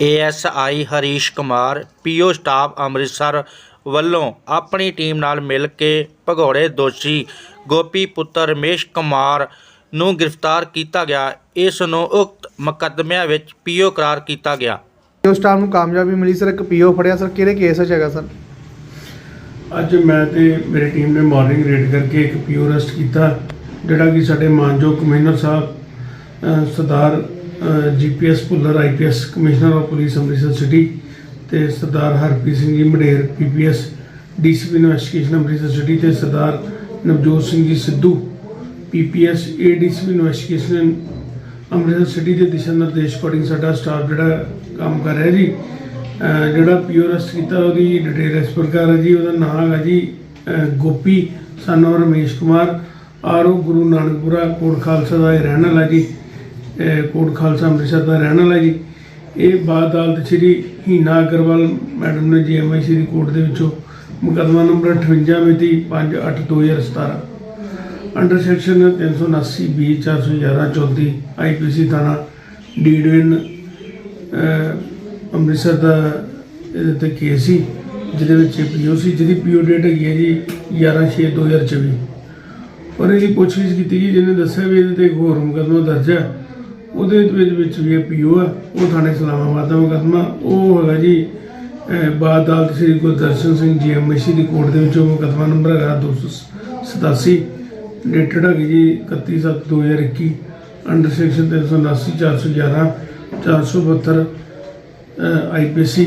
ASI Harish Kumar ਪੀਓ staff Amritsar ਵੱਲੋਂ ਆਪਣੀ ਟੀਮ ਨਾਲ ਮਿਲ ਕੇ ਭਗੌੜੇ ਦੋਸ਼ੀ ਗੋਪੀ ਪੁੱਤਰ ਰਮੇਸ਼ ਕੁਮਾਰ ਨੂੰ ਗ੍ਰਿਫਤਾਰ ਕੀਤਾ ਗਿਆ। ਇਸ ਨੂੰ ਉਕਤ ਮੁਕੱਦਮਿਆਂ ਵਿੱਚ ਪੀਓ ਕਰਾਰ ਕੀਤਾ ਗਿਆ। ਉਸ ਟਾਈਮ ਨੂੰ ਕਾਮਯਾਬੀ ਮਿਲੀ ਸਰ ਇੱਕ ਪੀਓ ਫੜਿਆ ਸਰ। ਕਿਹੜੇ ਕੇਸ ਵਿੱਚ ਹੈਗਾ ਸਰ? ਅੱਜ ਮੈਂ ਤੇ ਮੇਰੀ ਟੀਮ ਨੇ ਮਾਰਨਿੰਗ ਰੇਡ ਕਰਕੇ ਇੱਕ ਪੀਓ ਅਰੈਸਟ ਕੀਤਾ ਜਿਹੜਾ ਕਿ ਸਾਡੇ ਮਾਨਯੋਗ commissioner Sahib Sardar GPS Bhullar, IPS commissioner of police Amritsar city ਤੇ Sardar Harpreet Singh ji, Mader, PPS, DCP investigation Amritsar city ਤੇ Sardar Navjot Singh ji Sidhu, PPS ADCP investigation Amritsar city ਦੇ ਦਿਸ਼ਾ ਨਿਰਦੇਸ਼ according ਸਾਡਾ staff ਜਿਹੜਾ ਕੰਮ ਕਰ ਰਿਹਾ ਜੀ, ਅਹ ਜਿਹੜਾ ਪੀਓ ਅਰੈਸਟ ਕੀਤਾ ਉਹਦੀ ਡਿਟੇਲ ਇਸ ਪ੍ਰਕਾਰ ਹੈ ਜੀ, ਉਹਦਾ ਨਾਮ ਹੈਗਾ ਜੀ, ਅਹ ਗੋਪੀ ਸਾਨੂੰ ਰਮੇਸ਼ ਕੁਮਾਰ ਆਰਓ ਗੁਰੂ ਨਾਨਕਪੁਰਾ, ਕੋਟ ਖਾਲਸਾ ਦਾ ਰਹਿਣ ਵਾਲਾ ਜੀ ਕੋਟ ਖਾਲਸਾ ਅੰਮ੍ਰਿਤਸਰ ਦਾ ਰਹਿਣ ਵਾਲਾ ਜੀ। ਇਹ ਬਾਦ ਅਦਾਲਤ ਸ਼੍ਰੀ ਹੀਨਾ ਅਗਰਵਾਲ ਮੈਡਮ ਨੇ ਜੀਐਮਆਈਸੀ ਦੀ ਕੋਰਟ ਦੇ ਵਿੱਚੋਂ ਮੁਕੱਦਮਾ ਨੰਬਰ 58 ਮਿਤੀ 5/8/2017 ਅੰਡਰ ਸੈਕਸ਼ਨ 379 ਬੀ 411 34 ਆਈਪੀਸੀ ਥਾਣਾ ਡੀਡਵਿਨ ਅੰਮ੍ਰਿਤਸਰ ਦਾ ਇਹਦੇ ਤੇ ਕੇਸ ਸੀ, ਜਿਹਦੇ ਵਿੱਚ ਪੀਓ ਸੀ, ਜਿਹਦੀ ਪੀਓ ਡੇਟ ਹੈਗੀ ਹੈ ਜੀ 11/6/2024 ਔਰ ਇਹਦੀ ਪੁੱਛਗਿੱਛ ਕੀਤੀ ਗਈ ਜਿਹਨੇ ਦੱਸਿਆ ਵੀ ਇਹਦੇ ਤੇ ਇੱਕ ਹੋਰ ਮੁਕੱਦਮਾ ਦਰਜ ਹੈ। ਉਹਦੇ ਵਿੱਚ ਵਿੱਚ ਵੀ ਇਹ ਪੀਓ ਹੈ ਉਹ ਥਾਣੇ ਇਸਲਾਮਾਬਾਦ ਦਾ ਮੁਕੱਦਮਾ ਉਹ ਹੈਗਾ ਜੀ ਬਾਦ ਅਦਾਲਤ ਸ੍ਰੀ ਗੁਰਦਰਸ਼ਨ ਸਿੰਘ ਜੀ ਐਮਐਸਸੀ ਦੀ ਕੋਰਟ ਦੇ ਵਿੱਚੋਂ ਮੁਕੱਦਮਾ ਨੰਬਰ ਹੈਗਾ 287 ਡੇਟਡ ਹੈਗੀ ਜੀ 31/7/2021 ਅੰਡਰ ਸੈਕਸ਼ਨ 379 411 472 ਆਈਪੀਸੀ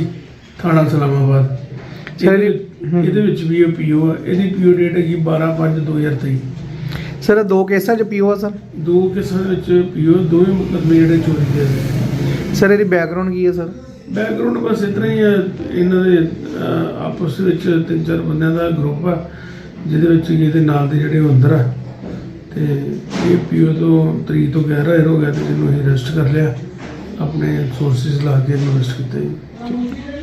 ਥਾਣਾ ਇਸਲਾਮਾਬਾਦ ਸਰ, ਇਹਦੇ ਵਿੱਚ ਵੀ ਪੀਓ ਹੈ ਇਹਦੀ ਪੀਓ ਡੇਟ ਹੈਗੀ 12/5/2023 ਸਰ ਦੋ ਕੇਸਾਂ 'ਚ ਪੀਓ ਆ ਸਰ? ਦੋ ਕਿਸਾਂ ਵਿੱਚ ਪੀਓ ਦੋਵੇਂ ਮੁਕੱਦਮੇ ਜਿਹੜੇ ਚੋਰੀ ਦੇ ਨੇ ਸਰ ਇਹਦੀ ਬੈਕਗ੍ਰਾਉਂਡ ਕੀ ਹੈ ਸਰ? ਬੈਕਗ੍ਰਾਉਂਡ ਬਸ ਇਤਨਾ ਹੀ ਹੈ ਇਹਨਾਂ ਦੇ ਅਹ, ਆਪਸ ਵਿੱਚ ਤਿੰਨ ਚਾਰ ਬੰਦਿਆਂ ਦਾ ਗਰੁੱਪ ਆ ਜਿਹਦੇ ਵਿੱਚ ਇਹਦੇ ਨਾਲ ਦੇ ਜਿਹੜੇ ਉਹ ਅੰਦਰ ਆ। ਤੇ ਇਹ ਪੀਓ ਤੋਂ ਤਰੀਕ ਤੋਂ ਗੈਰ ਹਾਜ਼ਰ ਹੋ ਗਿਆ ਤੇ ਜਿਹਨੂੰ ਅਸੀਂ ਅਰੈਸਟ ਕਰ ਲਿਆ ਆਪਣੇ ਸੋਰਸਿਸ ਲਾ ਕੇ ਇਹਨੂੰ ਅਰੈਸਟ ਕੀਤਾ ਜੀ।